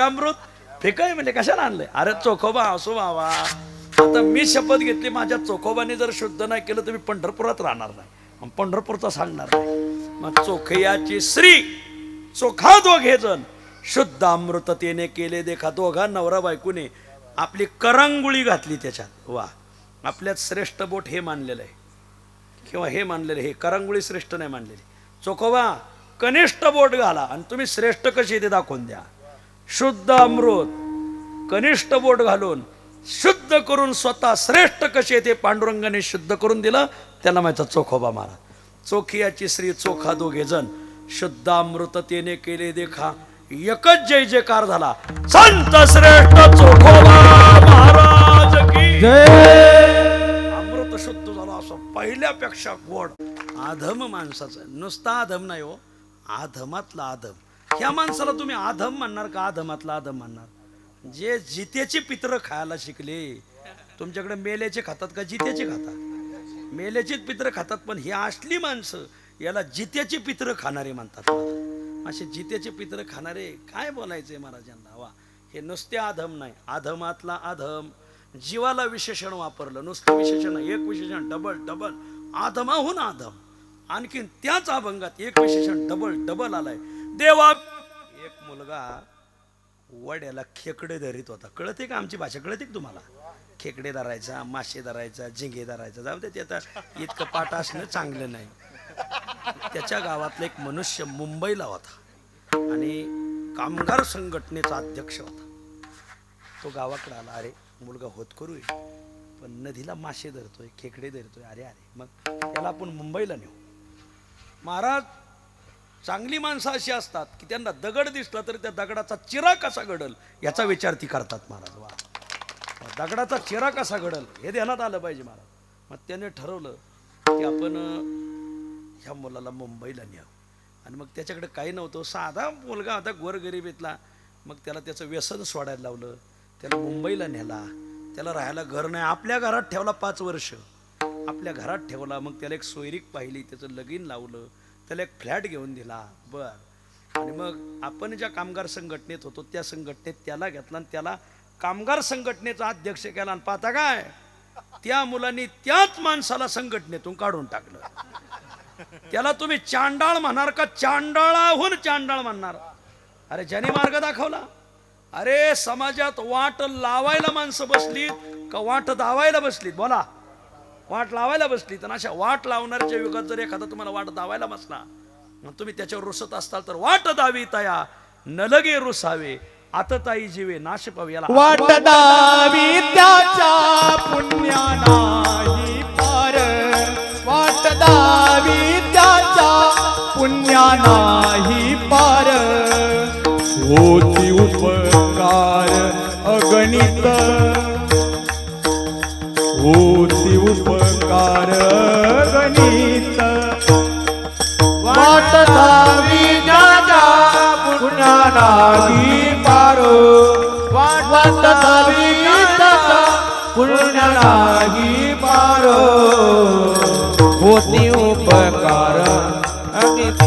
अमृत फेकाय म्हणजे कशाला आणलंय? अरे चोखोबा असो बाबा आता मी शपथ घेतली माझ्या चोखोबाने जर शुद्ध नाही केलं तर मी पंढरपुरात राहणार नाही. मग पंढरपूरचा सांगणार नाही. मग चोखयाची श्री चोखा दोघे जण शुद्ध अमृततेने केले देखा दोघा नवरा बायकोने. आपली करंगुळी घातली त्याच्यात. वा. आपल्यात श्रेष्ठ बोट हे मानलेलं आहे. किंवा हे मानलेलं हे करंगुळी श्रेष्ठ नाही मानलेली. चोखोबा कनिष्ठ बोट घाला आणि तुम्ही श्रेष्ठ कशी ते दाखवून द्या. शुद्ध अमृत कनिष्ठ बोट घालून शुद्ध करून स्वतः श्रेष्ठ कसे ते पांडुरंगाने शुद्ध करून दिलं. त्याला माहिती चोखोबा महाराज. चोखियाची श्री चोखा दोघे जण शुद्ध अमृततेने केले देखा. एकच जय जयकार झाला. संत श्रेष्ठ चोखोबा महाराज की अमृत शुद्ध झालं असं पहिल्यापेक्षा गोड. आधम माणसाचं नुसता आधम नाही हो आधमातला आधम. ह्या माणसाला तुम्ही आधम म्हणणार का? आधमातला आधम म्हणणार. जे जित्याची पित्र खायला शिकले तुमच्याकडे मेल्याचे खातात का जित्याचे खातात? मेल्याचीच पित्र खातात पण ही असली माणसं याला जित्याची पित्र खाणारे म्हणतात. असे जित्याचे पित्र खाणारे काय बोलायचंय महाराजांना? वा हे नुसते आधम नाही. आधमातला आधम. जीवाला विशेषण वापरलं. नुसतं विशेषण एक विशेषण डबल डबल आधमाहून आधम. आणखीन त्याच अभंगात एक विशेषण डबल डबल आलाय. देवा. एक मुलगा वड्याला खेकडे धरीत होता. कळते का आमची भाषा? कळते का तुम्हाला? खेकडे धरायचा मासे धरायचा झिंगे धरायचा. जाऊ दे ते आता इतकं पाठ असणं चांगलं नाही. त्याच्या गावातला एक मनुष्य मुंबईला होता आणि कामगार संघटनेचा अध्यक्ष होता. तो गावाकडे आला अरे मुलगा होतकरू आहे पण नदीला मासे धरतोय खेकडे धरतोय अरे अरे. मग त्याला आपण मुंबईला नेऊ. महाराज चांगली माणसं अशी असतात की त्यांना दगड दिसला तरी त्या दगडाचा चिरा कसा घडल याचा विचार ती करतात महाराज. वा. दगडाचा चिरा कसा घडल हे ध्यानात आलं पाहिजे महाराज. मग त्याने ठरवलं की आपण ह्या मुलाला मुंबईला न्यावं आणि मग त्याच्याकडे काही नव्हतं. साधा मुलगा होता गोरगरिबीतला मग त्याला त्याचं व्यसन सोडायला लावलं. त्याला मुंबईला नेला. त्याला राहायला घर नाही. आपल्या घरात ठेवला पाच वर्ष. आपल्या घरात ठेवला. मग त्याला एक सोयरीक पाहिली. त्याचं लगीन लावलं. त्याला एक फ्लॅट घेऊन दिला. बर. आणि मग आपण ज्या कामगार संघटनेत होतो त्या संघटनेत त्याला घेतला आणि त्याला कामगार संघटनेचा अध्यक्ष केला. आणि पाहता काय? त्या मुलांनी त्याच माणसाला संघटनेतून काढून टाकलं. त्याला तुम्ही चांडाळ म्हणणार का? चांडाळाहून चांडाळ म्हणणार. अरे ज्याने मार्ग दाखवला. अरे समाजात वाट लावायला माणसं बसलीत का वाट दावायला बसलीत? बोला. वाट लावायला बसलीत आणि अशा वाट लावणाऱ्याच्या युगात जर एखादा तुम्हाला वाट दावायला बसला मग तुम्ही त्याच्यावर रुसत असताल तर वाट दावी तया. न लगे रुसावे आतताई जीवे नाश पावे याला वाट दावी त्याच्या पुण्या नाही पार. वाट दावी त्याच्या पुण्या नाही पार. होती उपकार अगणित. होती उपकार गणित. वाट दावी त्याच्या पुण्या नाही पार. वाट दावी त्याच्या पुण्या नाही पार. होती उपकार अगणित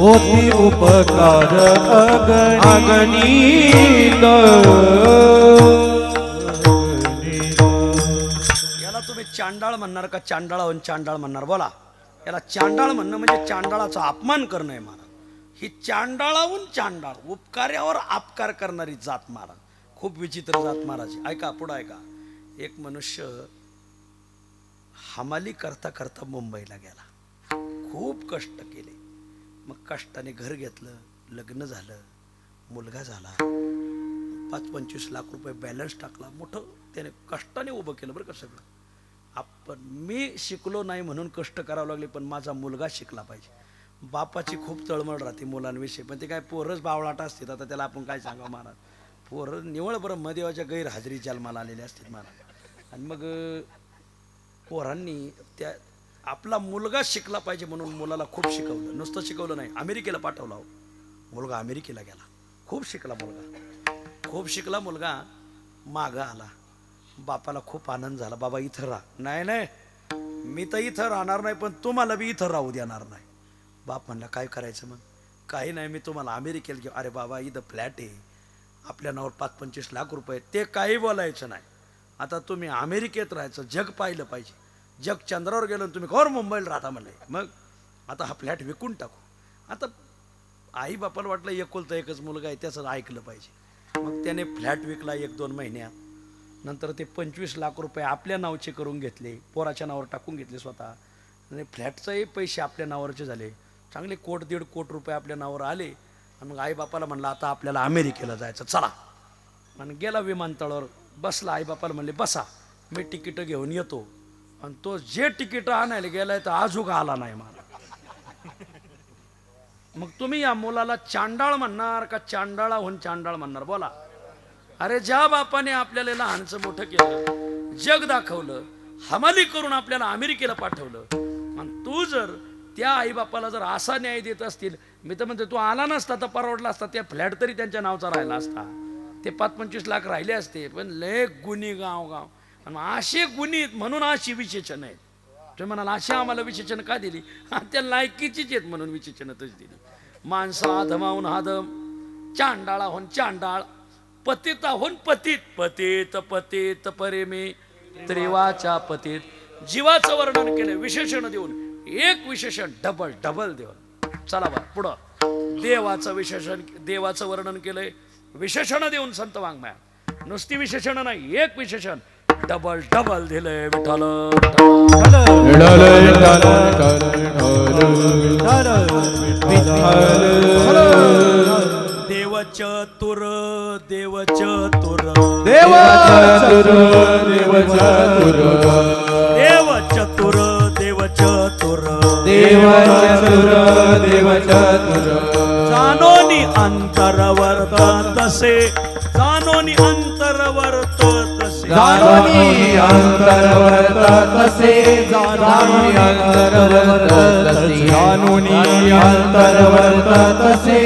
होती उपकार अगणित. चांडाळ म्हणणार का चांडाळाहून चांडाळ म्हणणार? बोला. याला चांडाळ म्हणणं म्हणजे चांडाळाचा अपमान करणं आहे महाराज. ही चांडाळाहून चांडाळ उपकार्यावर अपकार करणारी जात महाराज. खूप विचित्र जात महाराज. ऐका पुढं ऐका. एक मनुष्य हमाली करता करता मुंबईला गेला. खूप कष्ट केले. मग कष्टाने घर घेतलं लग्न झालं मुलगा झाला. पाच पंचवीस लाख रुपये बॅलन्स टाकला. मोठं त्याने कष्टाने उभं केलं बरं का सगळं. आपण मी शिकलो नाही म्हणून कष्ट करावं लागले पण माझा मुलगा शिकला पाहिजे. बापाची खूप तळमळ राहते मुलांविषयी पण ते काय पोरच बावळाट असतात आता त्याला आपण काय सांगावं महाराज? पोरं निवळ बरं मदेवाच्या गैरहजेरी जन्माला आलेले असतात महाराज. आणि मग पोरांनी त्या आपला मुलगा शिकला पाहिजे म्हणून मुलाला खूप शिकवलं. नुसतं शिकवलं नाही अमेरिकेला पाठवला हो मुलगा अमेरिकेला गेला. खूप शिकला मुलगा. खूप शिकला मुलगा मागं आला. बापाला खूप आनंद झाला. बाबा इथं राहा. नाही नाही. मी तर इथं राहणार नाही पण तुम्हाला बी इथं राहू देणार नाही. बाप म्हणला काय करायचं मग? काही नाही मी तुम्हाला अमेरिकेला घेऊ अरे बाबा इथं फ्लॅट आहे. आपल्या नावावर पाच पंचवीस लाख रुपये ते काही बोलायचं नाही. आता तुम्ही अमेरिकेत राहायचं जग पाहिलं पाहिजे. जग चंद्रावर गेलं आणि तुम्ही खोर मुंबईला राहता म्हणले. मग आता हा फ्लॅट विकून टाकू. आता आई बापाला वाटलं एकुलता एकच मुलगा आहे त्याचं ऐकलं पाहिजे. मग त्याने फ्लॅट विकला एक दोन महिन्यात नंतर ते पंचवीस लाख रुपये आपल्या नावचे करून घेतले पोराच्या नावावर टाकून घेतले स्वतः. आणि फ्लॅटचाही पैसे आपल्या नावावरचे झाले. चांगले कोट दीड कोट रुपये आपल्या नावावर आले. आणि मग आईबापाला म्हणलं आता आपल्याला अमेरिकेला जायचं. चला. आणि गेला विमानतळावर बसला. आईबापाला म्हणले बसा. मी तिकीटं घेऊन येतो. आणि तो जे तिकीटं आणायला गेलाय तर आजूक आला नाही मला मग तुम्ही या मुलाला चांडाळ म्हणणार का चांडाळाहून चांडाळ म्हणणार? बोला. अरे ज्या बापाने आपल्याला लहानचं मोठं केलं जग दाखवलं हमाली करून आपल्याला अमेरिकेला पाठवलं आणि तू जर त्या आईबापाला जर असा न्याय देत असतील मी तर म्हणते तू आला नसता तर परवडला असता त्या फ्लॅट तरी त्यांच्या नावचा राहिला असता. ते पाच पंचवीस लाख राहिले असते पण लय गुन्हे गाव गाव. आणि असे गुन्हे म्हणून अशी विशेषण आहेत. तुम्ही म्हणाला अशी आम्हाला विशेषण का दिली? त्या लायकीचीच आहेत म्हणून विशेषणच दिली. माणसा आधमाहून आधम चांडाळाहून चांडाळ. पतिताहून पतित. पतित पतित परेमे. त्रिवाच्या पतित. जीवाचं वर्णन केलं विशेषण देऊन. एक विशेषण डबल डबल देऊन. चला बा पुढं. देवाचं विशेषण देवाचं वर्णन केलंय. विशेषण देऊन संत वाङ्मया. नुसती विशेषण नाही एक विशेषण. डबल डबल दिलंय विठ्ठल. देव चतुर देव चतुर देव चतुर देव चतुर देव चतुर देव चतुर देव चतुर देव चतुर जानोनी अंतरवर्त तसे जानोनी अंतरवर्त जानोनी अंतरवर्त तसे जानोनी अंतरवर्त तसे जानोनी अंतरवर्त तसे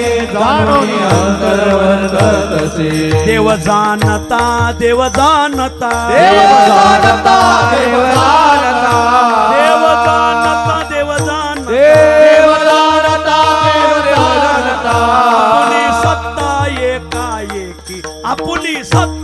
अंतरवर्त तसे देव जाणता देव जाणता. देव जानता देव जानता देव जाणता देव जाणता. देव जानता देव जानता आपुली सत्ता एकाएकी आपुली सत्ता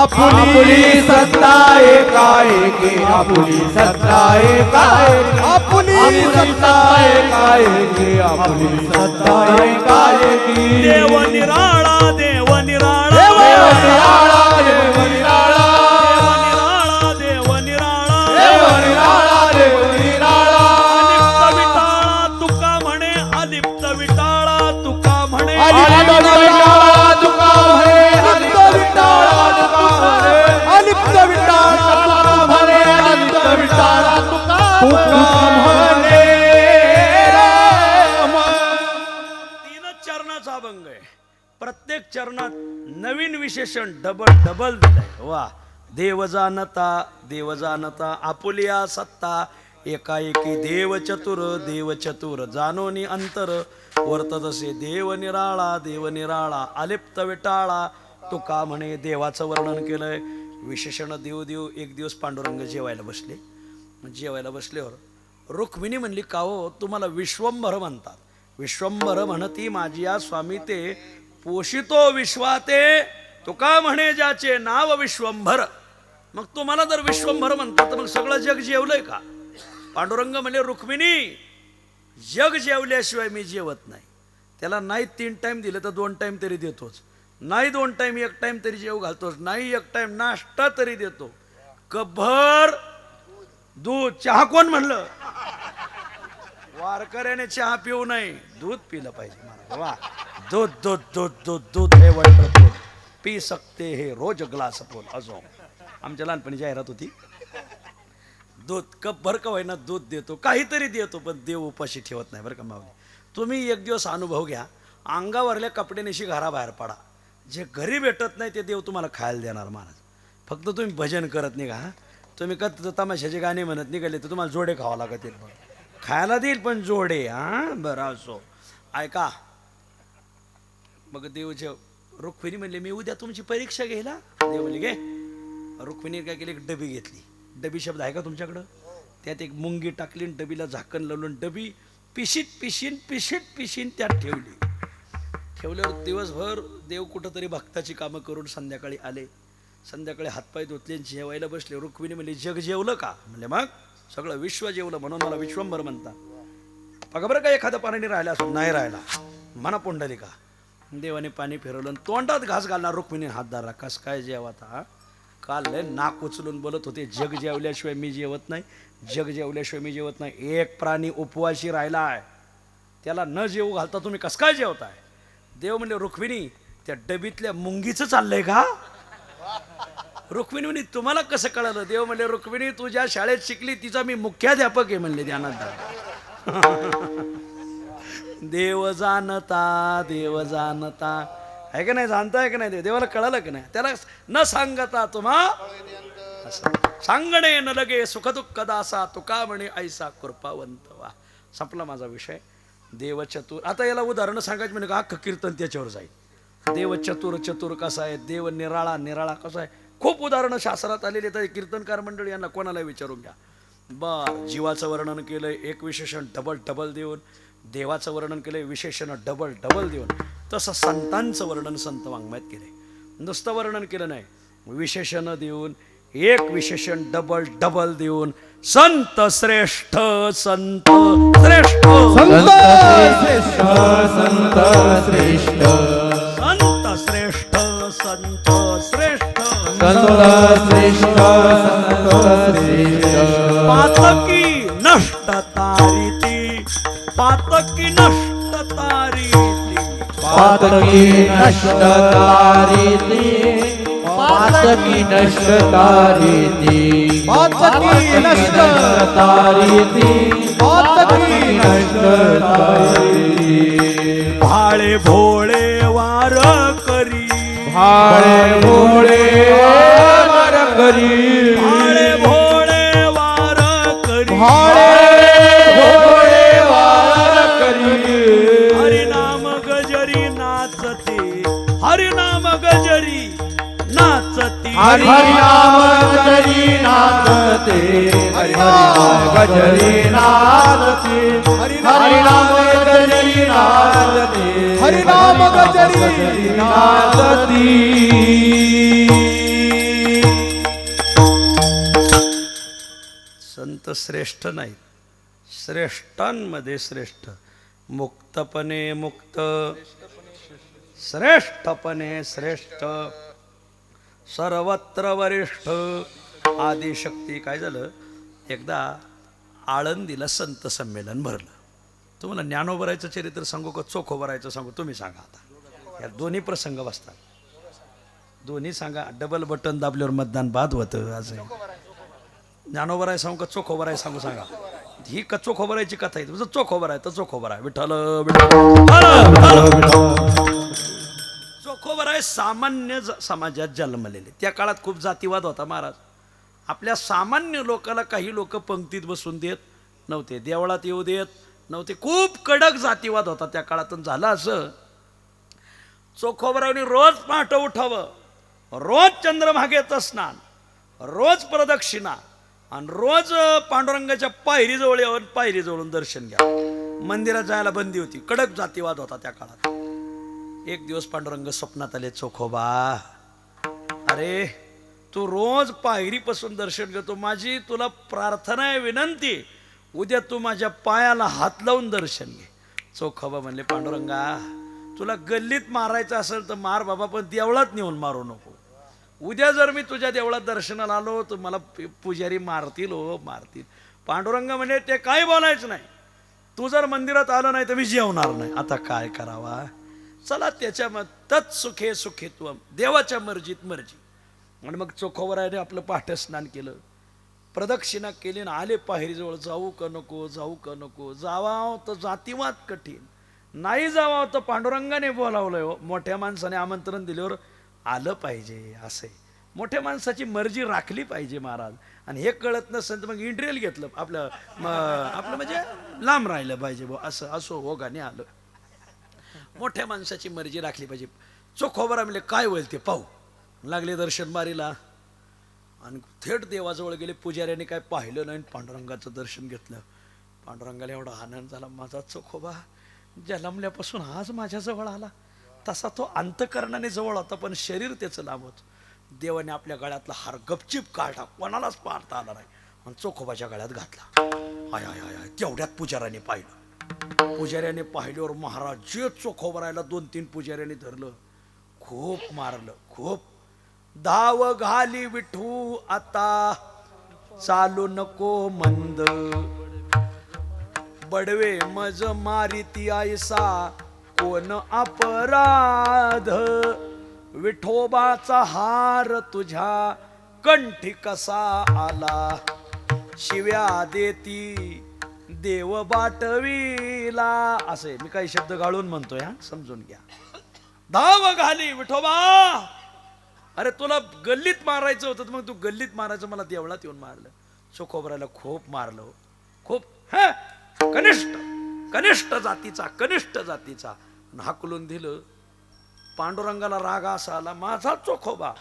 आपुली सत्ता एकाएकी आपुली सत्ता एकाएकी. आपुली सत्ता एकाएकी आपुली सत्ता एकाएकी. देव निराळा देव निराळा. देव निराळा. विशेषण डबल डबल दिलंय वा. देव जाणता देव जाणता आपुलिया सत्ता. एकाएकी देव चतुर देव चतुर जानोनी अंतर. वर्तदसे देव निराळा देव निराळा अलिप्त विटाळा. तुका म्हणे देवाचं वर्णन केलंय. विशेषण देव देव एक दिवस पांडुरंग जेवायला बसले. जेवायला बसल्यावर रुक्मिणी म्हणली का हो तुम्हाला विश्वंभर म्हणतात. विश्वंभर म्हणती माझी या स्वामी ते. पोषितो विश्वाते. तुका म्हणे ज्याचे नाव विश्वंभर मग तुम्हाला जर विश्वंभर म्हणतात. तर मग सगळं जग जेवलंय का? पांडुरंग म्हणजे रुक्मिणी जग जेवल्याशिवाय मी जेवत नाही. त्याला नाही तीन टाईम दिलं तर दोन टाईम तरी देतोच. नाही दोन टाईम एक टाईम तरी जेव घालतोच. नाही एक टाईम नाश्ता तरी देतो. कभर दूध चहा कोण म्हणलं? वारकऱ्याने चहा पिऊ नाही दूध पिलं पाहिजे मला. वा. दूध दूध दूध दूध दूध हे वंडरफुल पी सकते हे रोज ग्लास फुल असो आमच्या लहानपणी जाहिरात होती. दूध कप भर का होईना दूध देतो काहीतरी देतो पण देव उपाशी ठेवत नाही बरं का माऊली? तुम्ही एक दिवस अनुभव घ्या. अंगावरल्या कपड्यानेशी घराबाहेर पडा. जे घरी भेटत नाही ते देव तुम्हाला खायला देणार महाराज. फक्त तुम्ही भजन करत नाही का तुम्ही कत तमाशाचे गाणे म्हणत निघाले तर तुम्हाला जोडे खावा लागत आहेत खायला देईल पण जोडे हां. बरं असो. ऐका. मग देवचे रुक्मिणी म्हणले मी उद्या तुमची परीक्षा घ्यायला. देव म्हणले घे. रुक्मिणी काय केली? एक डबी घेतली. डबी शब्द आहे का तुमच्याकडं? त्यात एक मुंगी टाकली डबीला झाकण लावलं डबी पिशीत पिशीन पिशीत पिशीन त्यात ठेवली. ठेवल्यावर दिवसभर देव कुठंतरी भक्ताची कामं करून संध्याकाळी आले. संध्याकाळी हातपाय धुतले आणि जेवायला बसले. रुक्मिणी म्हणले जग जेवलं का? म्हणले मग? सगळं विश्व जेवलं म्हणून मला विश्वंभर म्हणता. बघा बरं का एखादं पाणी राहिला असून नाही राहिला. मना पोंडली का? देवाने पाणी फिरवलं तोंडात घास घालणार रुक्मिणी हात धरला कस काय जेवाता काल लय नाक उचलून बोलत होते जग जेवल्याशिवाय मी जेवत नाही जग जेवल्याशिवाय मी जेवत नाही. एक प्राणी उपवाशी राहिला आहे त्याला न जेवू घालता तुम्ही कस काय जेवताय? देव म्हणले रुक्मिणी त्या डबीतल्या मुंगीचं चाललंय का? रुक्मिणी म्हणे तुम्हाला कसं कळालं? देव म्हणले रुक्मिणी तू ज्या शाळेत शिकली तिचा मी मुख्याध्यापक आहे म्हणले ध्यानात देव जाणता देव जाणता. आहे का नाही? जाणताय का नाही? देवाला कळालं का नाही? त्याला न सांगता तुम्हा सांगणे न लगे सुखदुःख दासा तुका म्हणे ऐसा कृपावंत वा. संपला माझा विषय. देव चतुर आता याला उदाहरण सांगायचं म्हणजे का अख्खं कीर्तन त्याच्यावर जाईल. देव चतुर चतुर कसा आहे? देव निराळा निराळा कसा आहे? खूप उदाहरणं शास्त्रात आलेली तर कीर्तनकार मंडळी यांना कोणाला विचारून घ्या. बर जीवाचं वर्णन केलंय. एक विशेषण डबल डबल देऊन. देवाचं वर्णन केलंय विशेषण डबल डबल देऊन. तसं संतांचं वर्णन संत वाङ्मयात केलंय. नुसतं वर्णन केलं नाही. विशेषण देऊन एक विशेषण डबल डबल देऊन संत श्रेष्ठ संत श्रेष्ठ. संत श्रेष्ठ संत श्रेष्ठ. संत श्रेष्ठ संत श्रेष्ठ. संत श्रेष्ठ संत श्रेष्ठ. पातकी नष्ट तारिती पातकी नष्ट तारिती पातकी नष्ट तारिती पातकी नष्ट तारिती पातकी नष्ट तारिती पातकी नष्ट तारिती भाळे भोळे वार करी. भाळे भोळे वार करी. भाळे भोळे नाचती हरिनाम गजरी नाचते हरिनाम गजरी नाचते हरिनाम गजरी नाचते हरिनाम गजरी नाचती संत श्रेष्ठ नाहीत. श्रेष्ठांमध्ये श्रेष्ठ. मुक्तपणे मुक्त. श्रेष्ठपणे श्रेष्ठ. सर्वत्र वरिष्ठ. आदिशक्ती काय झालं? एकदा आळंदीला संत संमेलन भरलं. तुम्हाला ज्ञानोबरायचं चरित्र सांगू का? चोखोबरायचं सांगू? तुम्ही सांगा आता. या दोन्ही प्रसंग बसतात दोन्ही सांगा. डबल बटन दाबल्यावर मतदान बाद होतं आज आहे. ज्ञानोबराय सांगू का? चोखोबराय सांगू सांगा. ही का चोखोबरायची कथा आहे. तुझं चोखोबर आहे तर चोखोबर आहे विठ्ठल विठ्ठल. सामान्य ज- समाजात जन्मलेले. त्या काळात खूप जातीवाद होता महाराज. आपल्या सामान्य लोकाला काही लोक पंक्तीत बसून देत नव्हते. देवळात येऊ देत नव्हते. खूप कडक जातीवाद होता त्या काळातून झालं असं चोखोबरावनी रोज पहाट उठावं. रोज चंद्रभागेचं स्नान. रोज प्रदक्षिणा. आणि रोज पांडुरंगाच्या पायरीजवळ येऊन पायरीजवळून दर्शन घ्या. मंदिरात जायला बंदी होती. कडक जातीवाद होता त्या काळात. एक दिवस पांडुरंग स्वप्नात आले चोखोबा हो अरे तू रोज पायरीपासून दर्शन घेतो माझी तुला प्रार्थना आहे विनंती उद्या तू माझ्या पायाला हात लावून दर्शन घे. चोखोबा हो म्हणले पांडुरंगा. तुला गल्लीत मारायचं असेल तर मार बाबा पण देवळात नेऊन मारू नको. उद्या जर मी तुझ्या देवळात दर्शनाला आलो तर मला पुजारी मारतील हो मारतील. पांडुरंग म्हणजे ते काय बोलायचं नाही. तू जर मंदिरात आलं नाही तर मी जेवणार नाही. आता काय करावा? चला त्याच्या मग तत् सुखे सुखेत्व देवाच्या मर्जीत मर्जी. आणि मग चोखोवराने आपलं पाठस्नान केलं. प्रदक्षिणा केली ना आले पाहिरीजवळ जाऊ का नको जाऊ का नको जावाव तर जातीवाद कठीण. नाही जावाव तर पांडुरंगाने बोलावलंय हो. मोठ्या माणसाने आमंत्रण दिल्यावर आलं पाहिजे असे मोठ्या माणसाची मर्जी राखली पाहिजे महाराज. आणि हे कळत नसेल तर मग इंटरेल घेतलं. आपलं आपलं म्हणजे लांब राहिलं पाहिजे भाऊ असं असो हो गाणे आलं. मोठ्या माणसाची मर्जी राखली पाहिजे. चोखोबरा म्हणजे काय होईल ते पाहू. लागले दर्शन मारीला. आणि थेट देवाजवळ गेले पुजाऱ्याने काय पाहिलं नाही आणि पांडुरंगाचं दर्शन घेतलं. पांडुरंगाला एवढा आनंद झाला माझा चोखोबा जन्मल्यापासून आज माझ्याजवळ आला. तसा तो अंतकरणाने जवळ होता पण शरीर त्याचं लांब होतं देवाने आपल्या गळ्यातला हार गपचिप काढला कोणालाच पाहता आला नाही. आणि चोखोबाच्या गळ्यात घातला. आय आय आय आय तेवढ्यात पुजाऱ्याने पाहिलं. पुजाऱ्याने पाहिल्यावर महाराज जे चोखोबरायला दोन तीन पुजाऱ्याने धरलं. खूप मारलं खूप. धाव घाली विठू आता चालू नको मंद. बडवे मज मारिती आयसा कोण अपराध? विठोबाचा हार तुझ्या कंठी कसा आला? शिव्या देती देव बाटवीला. असे मी काही शब्द गाळून म्हणतोय हा? समजून घ्या. धाव घाली विठोबा! अरे तुला गल्लीत मारायचं होतं तर मग तू गल्लीत मारायचं मला देवळात येऊन मारलं. चोखोबराला खूप मारलं हो. खूप ह? कनिष्ठ कनिष्ठ जातीचा कनिष्ठ जातीचा. हाकलून दिलं. पांडुरंगाला राग असा आला माझा चोखोबा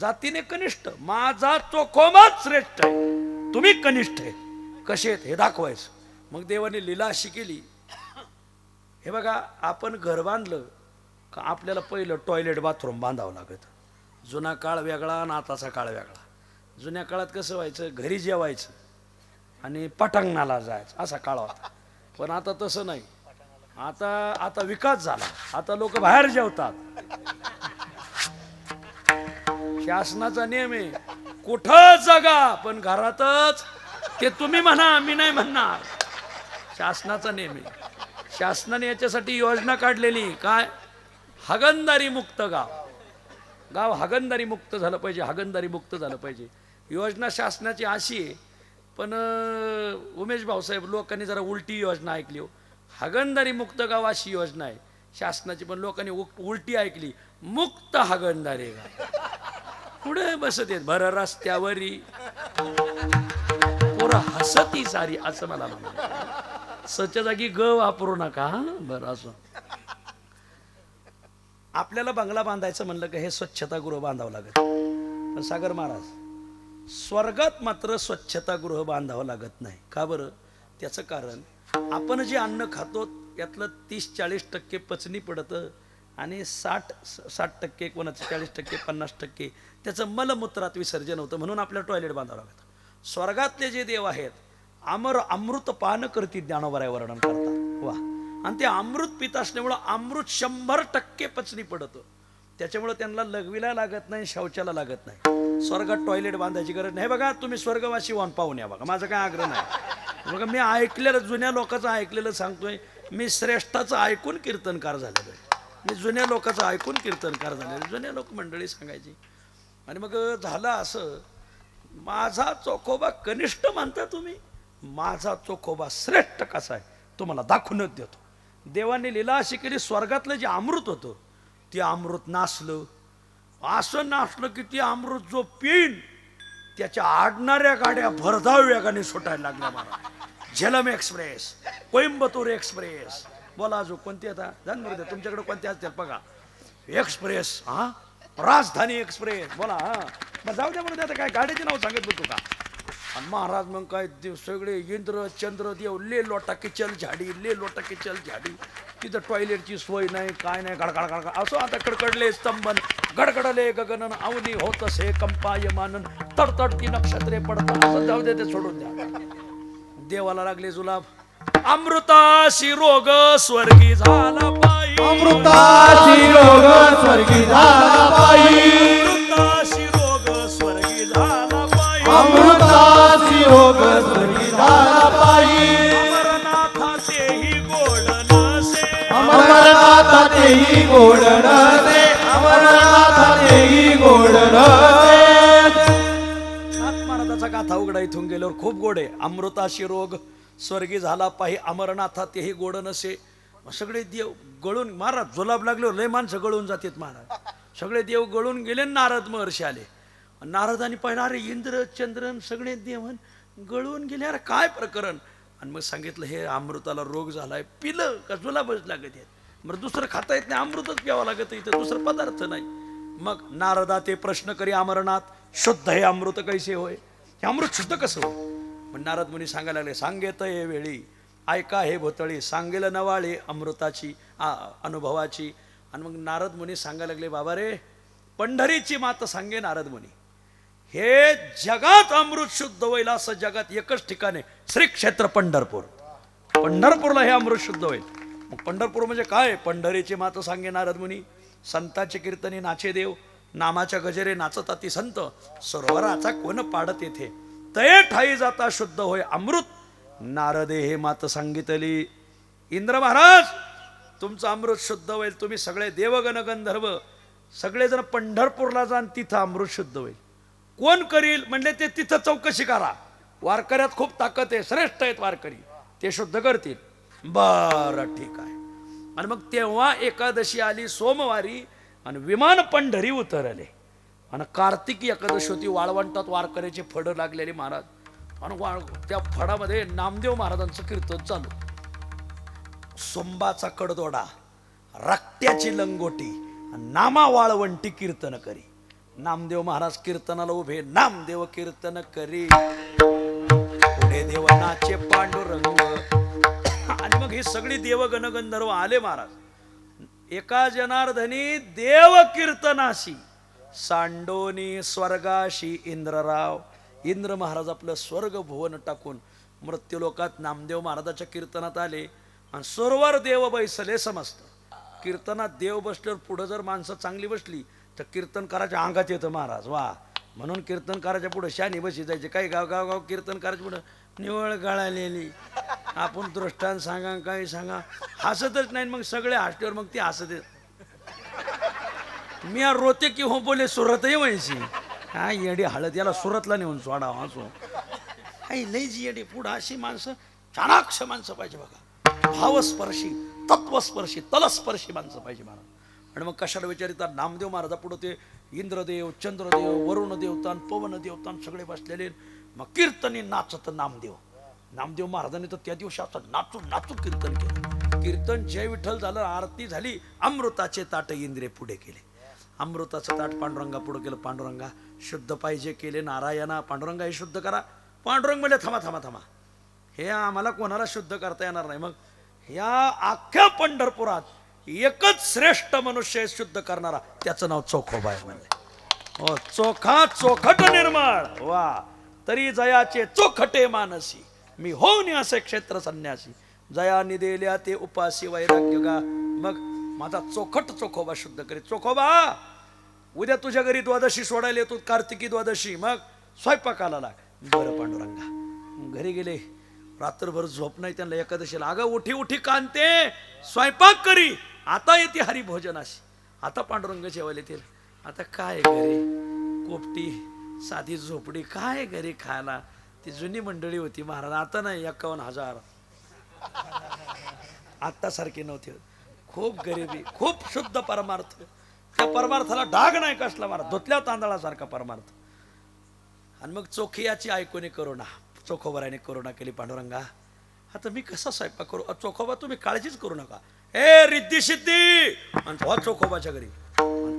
जातीने कनिष्ठ माझा चोखोबाच श्रेष्ठ आहे. तुम्ही कनिष्ठ आहे. कसे आहेत? हे दाखवायचं. मग देवाने लीला अशी केली. हे बघा आपण घर बांधलं का आपल्याला पहिलं टॉयलेट बाथरूम बांधावं लागत. जुना काळ वेगळा आणि आताचा काळ वेगळा. जुन्या काळात कसं व्हायचं? घरी जेवायचं आणि पटांगणाला जायचं. असा काळ होता. पण आता तसं नाही. आता आता विकास झाला. आता लोक बाहेर जेवतात. शासनाचा नियम आहे. कुठं जगा पण घरातच. ते तुम्ही म्हणा मी नाही म्हणणार. शासनाचा नियम आहे शासनाने याच्यासाठी योजना काढलेली. काय? हगंदारी मुक्त गाव. गाव हगंदारी मुक्त झालं पाहिजे हगंदारी मुक्त झालं पाहिजे. योजना शासनाची अशी आहे. पण उमेश भाऊसाहेब लोकांनी जरा उलटी योजना ऐकली हो. हगंदारी मुक्त गाव अशी योजना आहे. शासनाची पण लोकांनी उलटी ऐकली. मुक्त हगंदारी गाव. पुढे बसत येत भर रस्त्यावरी. पोरं हसती सारी असं मला म्हणायचं. सच्या जागी ग वापरू नका हा? बरं असं. आपल्याला बंगला बांधायचं म्हणलं की हे स्वच्छतागृह बांधावं लागत पण सागर महाराज स्वर्गात मात्र स्वच्छतागृह बांधावं लागत नाही. का बरं? त्याचं कारण आपण जे अन्न खातो यातलं तीस चाळीस टक्के पचनी पडतं आणि साठ साठ टक्के कोणाचं चाळीस टक्के पन्नास टक्के त्याचं मलमूत्रात विसर्जन होतं म्हणून आपल्याला टॉयलेट बांधावं लागतं. स्वर्गातले जे देव आहेत अमर अमृत पान करती ज्ञानोबराय वर्णन करतात. वा. आणि ते अमृत पित असल्यामुळं अमृत शंभर टक्के पचनी पडतं. त्याच्यामुळं त्यांना लघवीला लागत नाही शौचाला लागत नाही. स्वर्गात टॉयलेट बांधायची गरज नाही. बघा तुम्ही स्वर्गवासी वाहून पाहून या बघा. माझं काय आग्रह नाही. बघा मी ऐकलेलं जुन्या लोकांचं ऐकलेलं सांगतोय. मी श्रेष्ठाचं ऐकून कीर्तनकार झालेलो आहे. मी जुन्या लोकांचं ऐकून कीर्तनकार झालेलो जुन्या लोक मंडळी सांगायची. आणि मग झालं असं. माझा चोखोबा कनिष्ठ मानता तुम्ही. माझा चोखोबा श्रेष्ठ कसा आहे तो मला दाखवूनच देतो. देवाने लिला अशी केली स्वर्गातलं जे अमृत होतं ते अमृत नासलं. असं नासलं की ते अमृत जो पिन त्याच्या आडणाऱ्या गाड्या भरधाव वेगाने सुटायला लागल्या मला झेलम एक्सप्रेस कोइंबतूर एक्सप्रेस. बोला अजून कोणती आता? जाणवर द्या तुमच्याकडे कोणत्या असतील बघा. एक्सप्रेस हा? राजधानी एक्सप्रेस बोला हा. मग जाऊ द्या म्हणून आता काय गाडीचे नाव सांगत बघतो का? आणि महाराज मग काय ते सगळे इंद्र चंद्र देव ले लोटा किचल झाडी ले लोटा किचल झाडी. तिथं टॉयलेटची सोय नाही काय नाही गडगड गडगड. असो आता कडकडले स्तंभन. गडगडले गगनन अवनी होत से कंपायमानन तडतडती नक्षत्रे पडतात असं जाऊ दे ते सोडून द्या. देवाला लागले जुलाब. अमृताशी रोग स्वर्गी झाला पायी अमृताशी रोग स्वर्गी झाला पायी झाला पायी. नसे. अमरनाथा तेही गोड नसे. अमरनाथा तेही गोड नसे. महाराजाचा गाथा उघडा इथून गेल्यावर खूप गोड आहे. अमृताशी रोग स्वर्गी झाला पाहि अमरनाथा तेही गोड नसे. मग सगळे देव गळून महाराज जुलाब लागल्यावर लय माणसं गळून जातात महाराज. सगळे देव गळून गेले नारद महर्षी आले. आणि नारदांनी पाहिलं अरे इंद्र चंद्रन सगळे देवन गळून गेल्यावर काय प्रकरण? आणि मग सांगितलं हे अमृताला रोग झालाय पिलं का? जुलाबच लागत आहेत. मग दुसरं खाता येत नाही अमृतच प्यावं लागत इथं दुसरं पदार्थ नाही. मग नारदा ते प्रश्न करी अमरनाथ शुद्ध हे अमृत कैसे होय? हे अमृत शुद्ध कसं होय? मग नारद मुनी सांगायला लागले सांगेत हे वेळी ऐका हे भोतळी सांगेल नवाळे अमृताची अनुभवाची. आणि मग नारद मुनी सांगायला लागले बाबा रे पंढरीची मात सांगे नारद मुनी. हे जगात अमृत शुद्ध होईल असं जगात एकच ठिकाणे श्री क्षेत्र पंढरपूर. पंढरपूरला हे अमृत शुद्ध होईल. मग पंढरपूर म्हणजे काय? पंढरीची मात सांगे नारद मुनी संताचे कीर्तनी नाचे देव नामाच्या गजरे नाचता ती संत सरोवराचा कोण पाडत येथे? तये ठाई जाता शुद्ध होय अमृत. नारदे हे मात सांगितली. इंद्र महाराज तुमचं अमृत शुद्ध होईल. तुम्ही सगळे देवगण गंधर्व सगळेजण पंढरपूरला जाण तिथं अमृत शुद्ध होईल. कोण करील म्हणजे ते तिथं चौकशी करा. वारकऱ्यात खूप ताकद आहे श्रेष्ठ आहेत वारकरी. ते शुद्ध करतील. बरं ठीक आहे. आणि मग तेव्हा एकादशी आली सोमवारी आणि विमान पंढरी उतरले. आणि कार्तिकी एकादशी होती वाळवंटात वारकऱ्याचे फड लागलेले महाराज. आणि वाळ त्या फडामध्ये नामदेव महाराजांचं कीर्तन चालू. सोंबाचा कडदोडा रक्त्याची लंगोटी नामा वाळवंटी कीर्तन करी. नामदेव महाराज कीर्तनाला उभे नामदेव कीर्तन करी. पुढे देवनाचे पांडुरंग. आणि मग ही सगळी देव गंधर्व आले महाराज. एका जनार्दनी देव कीर्तनाशी सांडोनी स्वर्गाशी इंद्रराव. इंद्र महाराज आपलं स्वर्ग भुवन टाकून मृत्यूलोकात नामदेव महाराजाच्या कीर्तनात आले. आणि सरोवर देव बैसले समजतं कीर्तनात देव बसल्यावर पुढं जर माणसं चांगली बसली तर कीर्तनकाराच्या अंगात येतं महाराज वा. म्हणून कीर्तनकाराच्या पुढे पुढं शानी बशी जायचे. काही गाव गाव गाव कीर्तन करायच्या पुढं निवळ गळालेली. आपण दृष्टांत सांगा काही सांगा. हसतच नाही मग सगळे हास्टेवर मग ती हसत मी या रोते की हो बोले सुरतही व्हायची हा येडी हळद याला सुरतला नेऊन सोडा असो हाय लई जी येडी पुढं अशी माणसं चाणाक्ष माणसं पाहिजे बघा. भावस्पर्शी तत्वस्पर्शी तलस्पर्शी माणसं पाहिजे महाराज आणि मग कशाला विचारितात नामदेव महाराजा पुढं ते इंद्रदेव चंद्रदेव वरुण देवतान पवन देवतान सगळे बसलेले मग कीर्तनी नाचत नामदेव. नामदेव महाराजांनी तर त्या दिवशी असं नाचून नाचून कीर्तन केलं. कीर्तन जय विठ्ठल झालं आरती झाली अमृताचे ताट इंद्रे पुढे केले. अमृताचं ताट पांडुरंगा पुढे केलं. पांडुरंगा शुद्ध पाहिजे केले नारायणा पांडुरंगा हे शुद्ध करा. पांडुरंग म्हणजे थांबा थांबा थांबा. हे आम्हाला कोणाला शुद्ध करता येणार नाही. मग या अख्ख्या पंढरपुरात एकच श्रेष्ठ मनुष्य शुद्ध करणारा त्याचं नाव चोखोबा आहे म्हणले हो चोखा चोखट निर्माण. वा तरी जयाचे चोखटे मानसी. मी होऊन असे क्षेत्र संन्यासी. जयाने दिल्या ते उपासी वैराग्य गा मग माझा चोखट चोखोबा शुद्ध करी चोखोबा उद्या तुझ्या घरी द्वादशी सोडायला येतो कार्तिकी द्वादशी. मग स्वयंपाकाला लाग. बरं पांडुरंगा. घरी गेले. रात्रभर झोप नाही त्यांना एकादशीला अगं उठी उठी कांते. स्वयंपाक करी. आता येते हरिभोजनाशी. आता पांडुरंग जेवायला येतील. आता काय घरी? कोपटी साधी झोपडी काय घरी खायला? ती जुनी मंडळी होती महाराज. आता नाही एकावन्न हजार. आता नव्हती. खूप गरिबी खूप शुद्ध परमार्थ. त्या परमार्थाला डाग नाही कसला मारा. धुतल्या तांदळासारखा परमार्थ. आणि मग चोखियाची ऐकून करोना चोखोबराने करुणा केली पांडुरंगा. आता मी कसा स्वयंपाक करू? चोखोबा तुम्ही काळजीच करू नका. ए रिद्धी सिद्धी! आणि चोखोबाच्या घरी.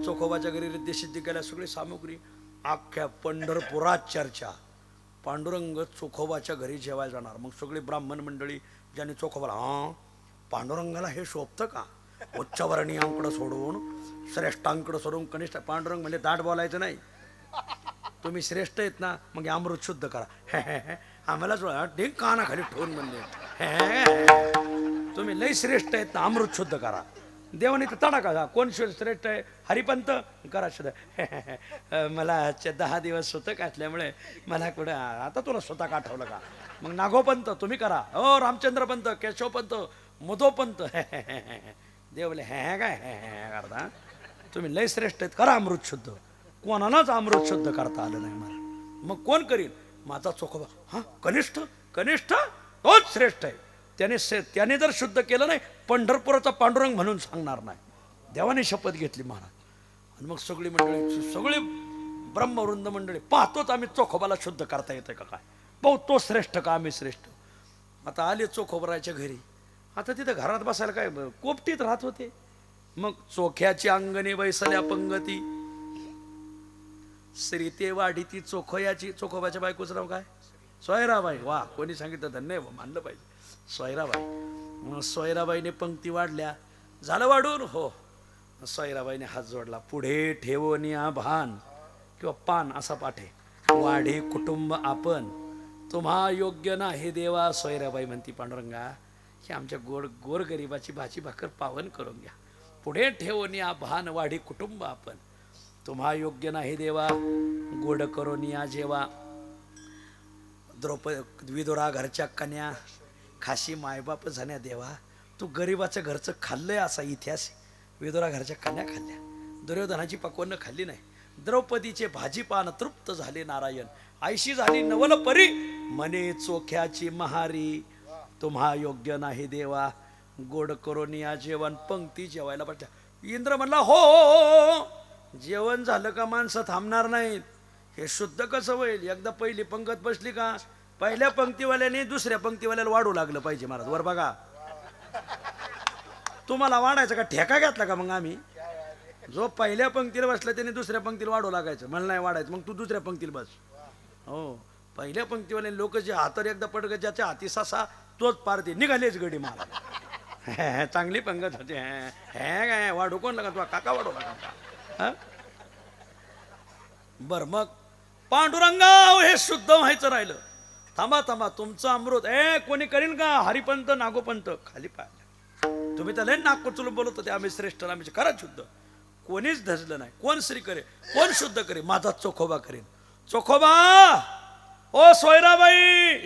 चोखोबाच्या घरी रिद्धी सिद्धी केल्या सगळी सामुग्री. अख्ख्या पंढरपुरात चर्चा. पांडुरंग चोखोबाच्या घरी जेवायला जाणार. मग सगळी ब्राह्मण मंडळी ज्यांनी चोखोबाला हा पांडुरंगाला हे शोभतं का? उच्चवर्णीयांकडं सोडून श्रेष्ठांकडं सोडून कनिष्ठ पांडुरंग म्हणजे दाट बोलायचं नाही. तुम्ही श्रेष्ठ आहेत ना मग अमृत शुद्ध करा. आम्हालाच बघा, कानाखाली ठेवून म्हणले. तुम्ही लय श्रेष्ठ आहेत ना अमृत शुद्ध करा. देवाने तर तडा का कोण श्रेष्ठ आहे? हरिपंत? करा शुद्ध. मला आजच्या दहा दिवस स्वतः असल्यामुळे मला कुठं आता तुला स्वतः का आठवलं का? मग नागोपंत तुम्ही करा. हो रामचंद्रपंत केशवपंत मधोपंत देवले हे, देव बोले हे काय हे करता? तुम्ही लय श्रेष्ठ आहेत. करा अमृत शुद्ध. कोणालाच अमृत शुद्ध करता आलं नाही मला. मग कोण करील? माझा चोखोबा. हा कनिष्ठ? कनिष्ठ? तोच श्रेष्ठ आहे. त्याने से- त्याने जर शुद्ध केलं नाही पंढरपुराचा पांडुरंग म्हणून सांगणार नाही. देवाने शपथ घेतली महाराज. आणि मग सगळी मंडळी सगळी ब्रह्मवृंद मंडळी पाहतोच आम्ही चोखोबाला शुद्ध करता येतं का काय? पाहू तो श्रेष्ठ का आम्ही श्रेष्ठ? आता आले चोखोबराच्या घरी. आता तिथं घरात बसायला काय कोपटीत राहत होते. मग चोख्याची अंगणी बैसल्या पंगती. श्रीते वाढी ती चोखोयाची चोखोबाच्या बायकोचं नाव काय? सोयराबाई. वा कोणी सांगितलं? धन्य मानलं पाहिजे. सोयराबाई. म्हणून सोयराबाईने पंक्ती वाढल्या. झालं वाढून? हो. सोयराबाईने हात जोडला. पुढे ठेवून भान किंवा पान असा पाठे. वाढे कुटुंब आपण. तुम्हा योग्य नाही देवा सोयराबाई म्हणती पांडुरंगा. हे आमच्या गोड गोरगरिबाची भाजी भाकर पावन करून घ्या. पुढे ठेवून या भान वाढी कुटुंब आपण. तुम्हा योग्य नाही देवा गोड करून या जेवा. द्रौपद विदुरा घरच्या कन्या. खाशी मायबाप झाल्या देवा. तू गरिबाचं घरचं खाल्लंय असा इतिहास आहे. विदुरा घरच्या कन्या खाल्ल्या. दुर्योधनाची पक्वानं खाल्ली नाही. द्रौपदीचे भाजीपान तृप्त झाले नारायण. आयशी झाली नवल परी. मने चोख्याची महारी. तुम्हा योग्य नाही देवा. गोड करून या जेवण पंक्ती जेवायला पाहिजे इंद्र म्हणला हो हो, हो, हो हो. जेवण झालं का माणसं थांबणार नाहीत? हे शुद्ध कसं होईल? एकदा पहिली पंगत बसली का? पहिल्या पंक्तीवाल्याने दुसऱ्या पंक्तीवाल्याला वाढू लागलं पाहिजे महाराज वर बघा. तुम्हाला वाढायचं का? ठेका घेतला का मग आम्ही? जो पहिल्या पंक्तीला बसला त्याने दुसऱ्या पंक्तीला वाढू लागायचं. मला नाही वाढायचं मग तू दुसऱ्या पंक्तीला बस. हो पहिल्या पंक्तीवाले लोक जे हातावर एकदा पडग ज्याच्या हाती ससा तोच पार ते निघालेच गडी मारा चांगली पंगत होते. हे काय वाढू कोण लागा तुला काका वाढू लागा का? बर मग पांडुरंगा हे शुद्ध व्हायचं राहिलं. थांबा थांबा. तुमचं अमृत. ए कोणी करीन का? हरिपंत नागोपंत? खाली पाहिलं तुम्ही तर लय नाक बोलत होते आम्ही श्रेष्ठ आम्ही खरंच शुद्ध. कोणीच धजलं नाही. कोण श्री करे? कोण शुद्ध करे? माझा चोखोबा करेन. चोखोबा! ओ सोयराबाई!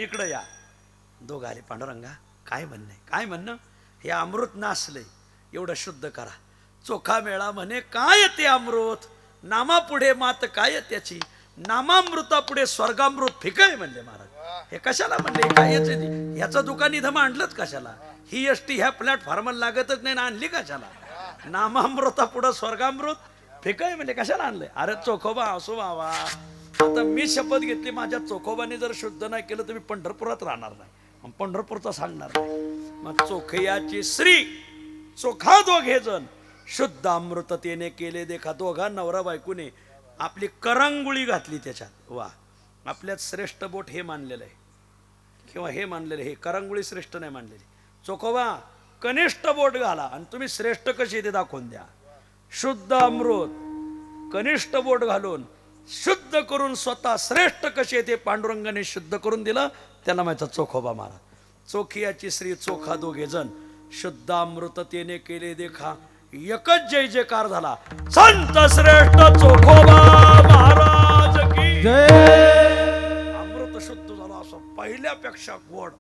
इकडं या. दोघं आले. पांडुरंगा काय म्हणणं काय म्हणणं? हे अमृत नासले एवढं शुद्ध करा. चोखा मेळा म्हणे काय ते अमृत? नामापुढे मात काय त्याची? नामामृतापुढे स्वर्गामृत फिकय म्हणले महाराज. हे कशाला म्हणले? हे याचं ह्याचं दुकान इथं आणलंच कशाला? ही एसटी ह्या प्लॅटफॉर्मला लागतच नाही ना आणली कशाला? नामामृता पुढे स्वर्गामृत फेकाय म्हणजे कशाला आणलंय? अरे चोखोबा असो बाबा. आता मी शपथ घेतली माझ्या चोखोबाने जर शुद्ध नाही केलं तर मी पंढरपुरात राहणार नाही. पंढरपूरचा सांगणार नाही. मग चोखयाची श्री चोखा दोघे जण शुद्ध अमृततेने केले देखा दोघा नवरा बायकोने आपली करंगुळी घातली त्याच्यात. वा आपल्यात श्रेष्ठ बोट हे मानलेलं आहे. किंवा हे मानलेलं हे करंगुळी श्रेष्ठ नाही मानलेली. चोखोबा कनिष्ठ बोट घाला आणि तुम्ही श्रेष्ठ कशी ते दाखवून द्या. शुद्ध अमृत कनिष्ठ बोट घालून शुद्ध करून स्वतः श्रेष्ठ कसे ते पांडुरंगाने शुद्ध करून दिलं त्याला माहिती चोखोबा महाराज. चोखियाची श्री चोखा दोघे जण शुद्ध अमृततेने केले देखा. एकच जय जयकार झाला. संत श्रेष्ठ चोखोबा जय. अमृत शुद्ध झाला असं पहिल्यापेक्षा गोड.